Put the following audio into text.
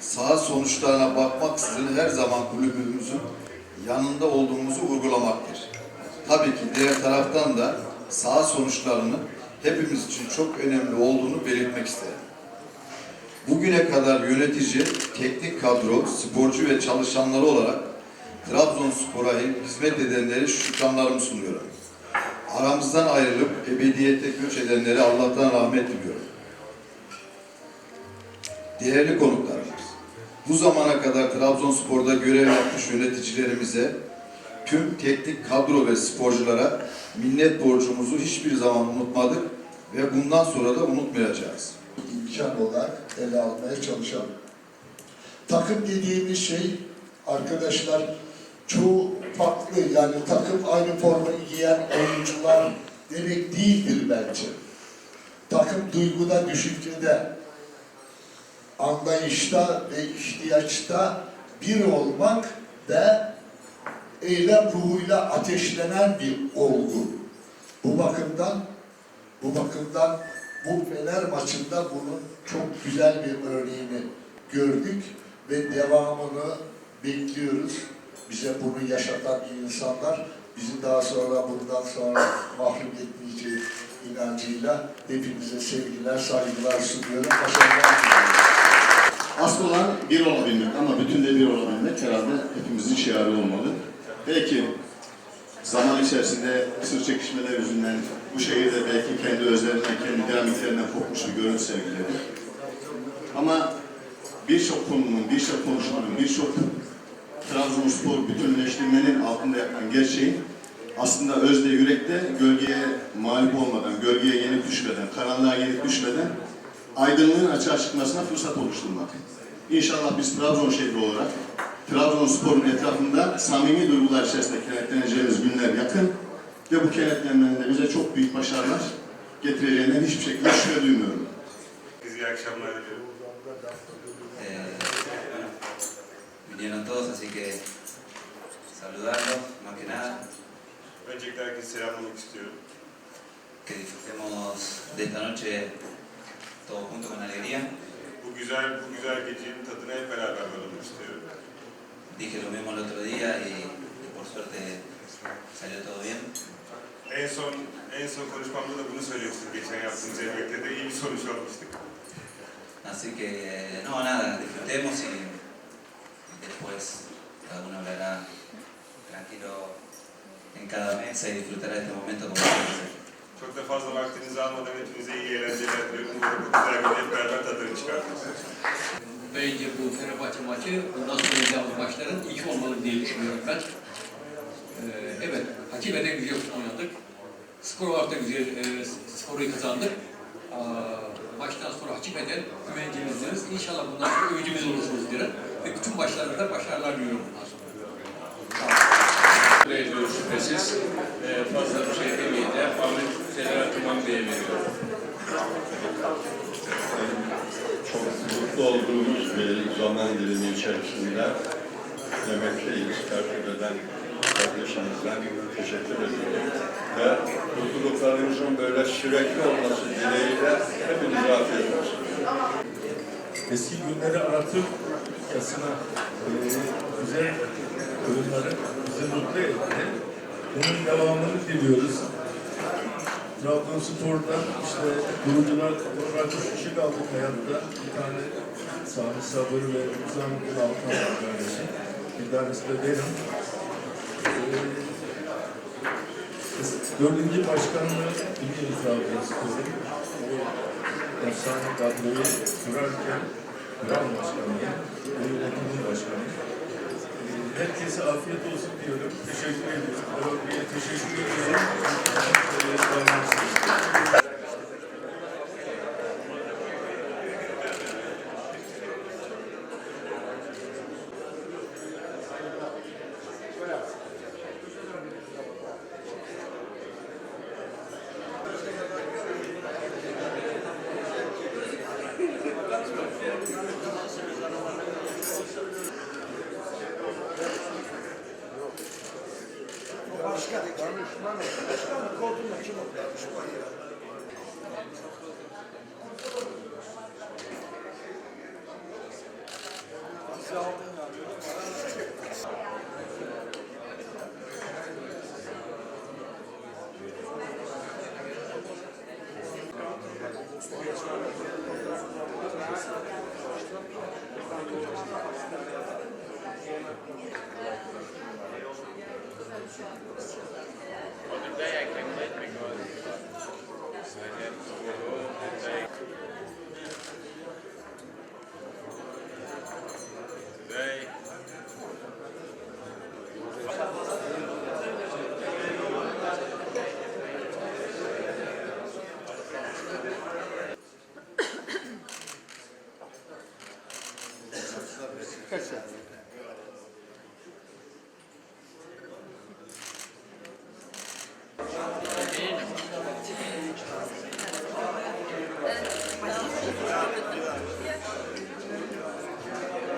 saha sonuçlarına bakmaksızın her zaman kulübümüzün yanında olduğumuzu vurgulamaktır. Tabii ki diğer taraftan da saha sonuçlarının hepimiz için çok önemli olduğunu belirtmek isterim. Bugüne kadar yönetici, teknik kadro, sporcu ve çalışanları olarak Trabzonspor'a hizmet edenleri şükranlarımı sunuyorum. Aramızdan ayrılıp ebediyete göç edenlere Allah'tan rahmet diliyorum. Değerli konuklarımız, bu zamana kadar Trabzonspor'da görev yapmış yöneticilerimize, tüm teknik kadro ve sporculara minnet borcumuzu hiçbir zaman unutmadık ve bundan sonra da unutmayacağız. imkan olarak ele almaya çalışalım. Takım dediğimiz şey arkadaşlar çoğu farklı yani takım aynı formayı giyen oyuncular demek değildir bence. Takım duyguda, düşüncede, anlayışta ve ihtiyaçta bir olmak ve eylem ruhuyla ateşlenen bir olgu. Bu bakımdan bu bakımdan bu Fener maçında bunun çok güzel bir örneğini gördük ve devamını bekliyoruz. Bize bunu yaşatan insanlar bizi daha sonra bundan sonra mahrum etmeyeceği inancıyla hepinize sevgiler, saygılar sunuyorum. Başarılar. Asıl olan bir olabilmek ama bütün de bir olabilmek herhalde hepimizin şiarı olmalı. Belki zaman içerisinde sır çekişmeler yüzünden bu şehirde belki kendi özlerinden, kendi dinamiklerinden kopmuş bir görüntü sergiledi. Ama birçok konunun, birçok konuşmanın, birçok Trabzonspor bütünleştirmenin altında yatan gerçeğin aslında özde yürekte gölgeye mağlup olmadan, gölgeye yenik düşmeden, karanlığa yenik düşmeden aydınlığın açığa çıkmasına fırsat oluşturmak. İnşallah biz Trabzon şehri olarak Trabzonspor'un etrafında samimi duygular içerisinde kenetleneceğimiz günler yakın ve bu kenetlenmenin de bize çok büyük başarılar getireceğinden hiçbir şekilde şüphe duymuyorum. İyi akşamlar diliyorum. Vinieron todos, así que saludarlos, más que nada, Öncelikle herkese selamlamak istiyorum. que disfrutemos de esta noche todos juntos con alegría. Bu güzel, bu güzel gecenin tadını hep beraber varalım istiyorum. Dije lo mismo el otro día y, y por suerte salió todo bien. En son, en son konuşmamda da bunu söylemiştim. Geçen yaptığımız yemekte de iyi bir sonuç almıştık. Así que no, nada, disfrutemos y después cada uno hablará tranquilo en cada mesa y disfrutará este momento como ser. Çok da fazla vaktinizi almadan hepinize iyi eğlenceler diliyorum. Umarım bu güzel günü hep beraber tadını çıkartırız. Bence bu Fenerbahçe maçı bundan sonra oynayacağımız maçların ilk olmalı diye düşünüyorum ben. Ee, evet, hakikaten güzel oynadık. Skor olarak da güzel e, skoru kazandık. Aa, maçtan sonra hakikaten güvencemizdeniz. İnşallah bundan sonra öncümüz olursunuz diyorum. Ve bütün maçlarında başarılar diliyorum bundan sonra. Teşekkür ediyoruz şüphesiz. Ee, fazla bir şey demeyeyim Hamdi'ye veriyorum. çok mutlu olduğumuz bir zaman dilimi içerisinde yemekteyi istartip eden kardeşimizden teşekkür ediyorum. Ve mutluluklarımızın böyle sürekli olması dileğiyle hepinize afiyet olsun. eski günleri aratıp yasına e, güzel oyunları bizi mutlu etti. Bunun devamını diliyoruz. Trabzonspor'dan işte kurucular üç kişi kaldık hayatta. Bir tane Sami Sabır ve Uzan Altan kardeşim. Bir tanesi de benim. Ee, dördüncü başkanlığı biliyoruz Trabzonspor'un. O efsane kadroyu kurarken Kural Başkanı'yı, yönetimin başkanı. Ee, Herkese afiyet olsun diyorum. Teşekkür ediyorum. Teşekkür ediyorum. Başka, danışman, şey. başkanın koltuğuna kim oturmuş bu ayı?